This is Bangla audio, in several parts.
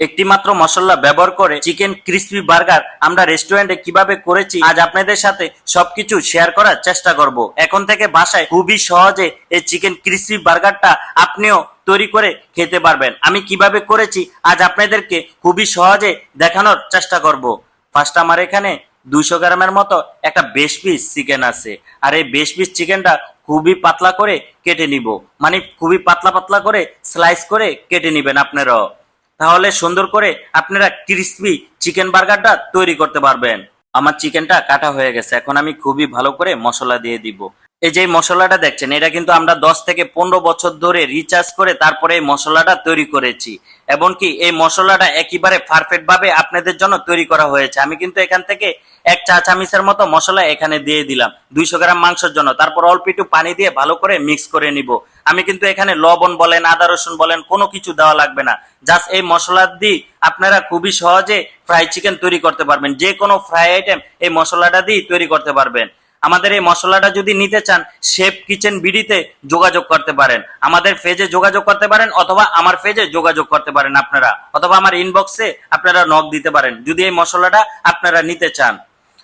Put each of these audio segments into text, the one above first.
একটি মাত্র মশলা ব্যবহার করে চিকেন ক্রিসপি বার্গার আমরা রেস্টুরেন্টে কীভাবে করেছি, আজ আপনাদের সাথে সবকিছু শেয়ার করার চেষ্টা করব। এখন থেকে বাসায় খুবই সহজে এই চিকেন ক্রিসপি বার্গারটা আপনিও তৈরি করে খেতে পারবেন। আমি কীভাবে করেছি, আজ আপনাদেরকে খুবই সহজে দেখানোর চেষ্টা করব। ফার্স্ট আমার এখানে দুইশো গ্রামের মতো একটা বেশ পিস চিকেন আছে। আর এই বেশ পিস চিকেনটা খুবই পাতলা করে কেটে নিব। মানে খুবই পাতলা পাতলা করে স্লাইস করে কেটে নিবেন আপনারাও। তাহলে সুন্দর করে আপনারা ক্রিসপি চিকেন বার্গারটা তৈরি করতে পারবেন। আমার চিকেনটা কাটা হয়ে গেছে, এখন আমি খুবই ভালো করে মশলা দিয়ে দিব। এই যে মশলাটা দেখছেন, এটা কিন্তু আমরা দশ থেকে পনেরো বছর ধরে রিচার্জ করে তারপরে এই মশলাটা তৈরি করেছি। এবং কি এই মশলাটা একেবারে পারফেক্ট ভাবে আপনাদের জন্য তৈরি করা হয়েছে। আমি কিন্তু এখান থেকে এক চা চামিচের মতো মশলা এখানে দিয়ে দিলাম। দুইশো গ্রাম মাংসের জন্য। তারপর অল্প একটু পানি দিয়ে ভালো করে মিক্স করে নিব। আমি কিন্তু এখানে লবণ বলেন, আদা রসুন বলেন, কোনো কিছু দেওয়া লাগবে না। জাস্ট এই মশলা দিয়ে আপনারা খুবই সহজে ফ্রাই চিকেন তৈরি করতে পারবেন। যে কোনো ফ্রাই আইটেম এই মশলাটা দিয়ে তৈরি করতে পারবেন। আমাদের এই মশলাটা যদি নিতে চান, শেফ কিচেন বিডিতে যোগাযোগ করতে পারেন। আমাদের ফেজে যোগাযোগ করতে পারেন অথবা আমার ফেজে যোগাযোগ করতে পারেন আপনারা। অথবা আমার ইনবক্সে আপনারা নক দিতে পারেন, যদি এই মশলাটা আপনারা নিতে চান।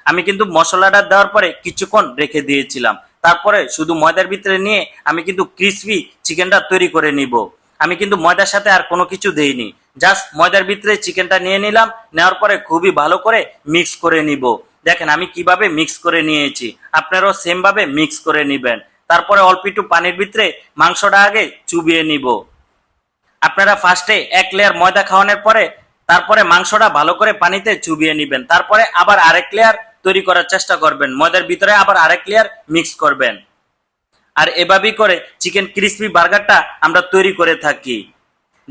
আমি কিন্তু মশলাটা দেওয়ার পরে কিছুক্ষণ রেখে দিয়েছিলাম। তারপরে শুধু ময়দার ভিতরে নিয়ে আমি কিন্তু ক্রিসপি চিকেনটা তৈরি করে নিব। আমি কিন্তু ময়দার সাথে আর কোনো কিছু দেইনি। জাস্ট ময়দার ভিতরে চিকেনটা নিয়ে নিলাম, নেওয়ার পরে খুবই ভালো করে মিক্স করে নিব। দেখেন, আমি কীভাবে মিক্স করে নিয়েছি? আপনারাও সেম ভাবে মিক্স করে নেবেন। তারপরে অল্প একটু পানির ভিতরে মাংসটা আগে চুবিয়ে নিব। আপনারা ফার্স্টে এক লেয়ার ময়দা খাওয়ানোর পরে তারপরে মাংসটা ভালো করে পানিতে চুবিয়ে নেবেন। তারপরে আবার আরেক লেয়ার তৈরি করার চেষ্টা করবেন। ময়দার ভিতরে আবার আরেক লেয়ার মিক্স করবেন। আর এভাবেই করে চিকেন ক্রিসপি বার্গারটা আমরা তৈরি করে থাকি।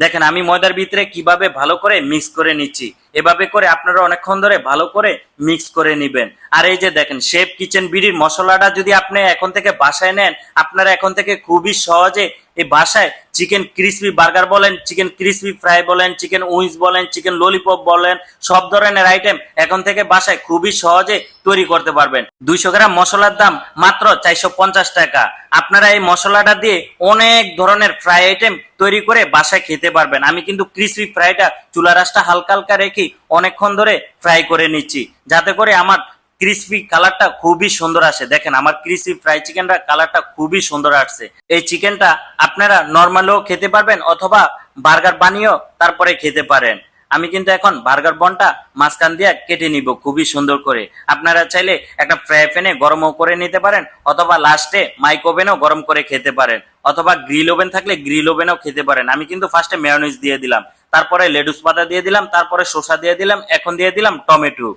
দেখেন, আমি ময়দার ভিতরে কীভাবে ভালো করে মিক্স করে নিচ্ছি, এভাবে করে আপনারা অনেকক্ষণ ধরে ভালো করে মিক্স করে নেবেন। আর এই যে দেখেন শেফ কিচেন বিড়ির মশলাটা যদি আপনি এখন থেকে বাসায় নেন, আপনারা এখন থেকে খুবই সহজে এই বাসায় চিকেন ক্রিসপি বার্গার বলেন চিকেন ক্রিসপি ফ্রাই বলেন চিকেন উইংস বলেন চিকেন ললিপপ বলেন, সব ধরনের আইটেম এখন থেকে বাসায় খুবই সহজে তৈরি করতে পারবেন। দুইশো গ্রাম মশলার দাম মাত্র চারশো পঞ্চাশ টাকা। আপনারা এই মশলাটা দিয়ে অনেক ধরনের ফ্রাই আইটেম তৈরি করে বাসায় খেতে পারবেন। আমি কিন্তু ক্রিসপি ফ্রাইটা চুলা রাসটা হালকা হালকা রেখে অনেকক্ষণ ধরে ফ্রাই করে নিচ্ছি। যাতে করে আমার ক্রিসপি কালারটা খুবই সুন্দর আসে। দেখেন, আমার ক্রিসপি ফ্রাই চিকেনটা কালারটা খুবই সুন্দর আসছে। এই চিকেনটা আপনারা নর্মালও খেতে পারবেন অথবা বার্গার বানিয়েও তারপরে খেতে পারেন। আমি কিন্তু এখন বার্গার বনটা মাঝখান দিয়ে কেটে নিব খুবই সুন্দর করে। আপনারা চাইলে একটা ফ্রাই প্যানে গরমও করে নিতে পারেন অথবা লাস্টে মাইক ওভেনও গরম করে খেতে পারেন। অথবা গ্রিল ওভেন থাকলে গ্রিল ওভেনও খেতে পারেন। আমি কিন্তু ফার্স্টে মেয়নিজ দিয়ে দিলাম। তারপরে লেডুস পাতা দিয়ে দিলাম, তারপরে শসা দিয়ে দিলাম, এখন দিয়ে দিলাম টমেটো।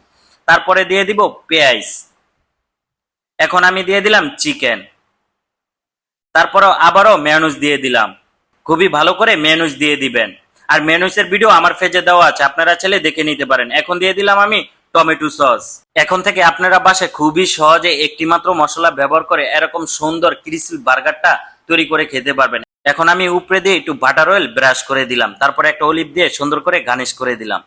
তারপরে দিয়ে দিব পেঁয়াজ। এখন আমি দিয়ে দিলাম চিকেন। তারপরে আবারও মেয়নুজ দিয়ে দিলাম। খুবই ভালো করে মেয়নুজ দিয়ে দিবেন। আর মেয়নুজের ভিডিও আমার ফেজে দেওয়া আছে, আপনারা চাইলে দেখে নিতে পারেন। এখন দিয়ে দিলাম আমি টমেটো সস এখন থেকে আপনারা বাসে খুবই সহজে একটি মাত্র মশলা ব্যবহার করে এরকম সুন্দর ক্রিসপি বার্গারটা তৈরি করে খেতে পারবেন। এখন আমি উপরে দিয়ে একটু বাটার অয়েল ব্রাশ করে দিলাম। তারপরে একটা অলিভ দিয়ে সুন্দর করে গার্নিশ করে দিলাম।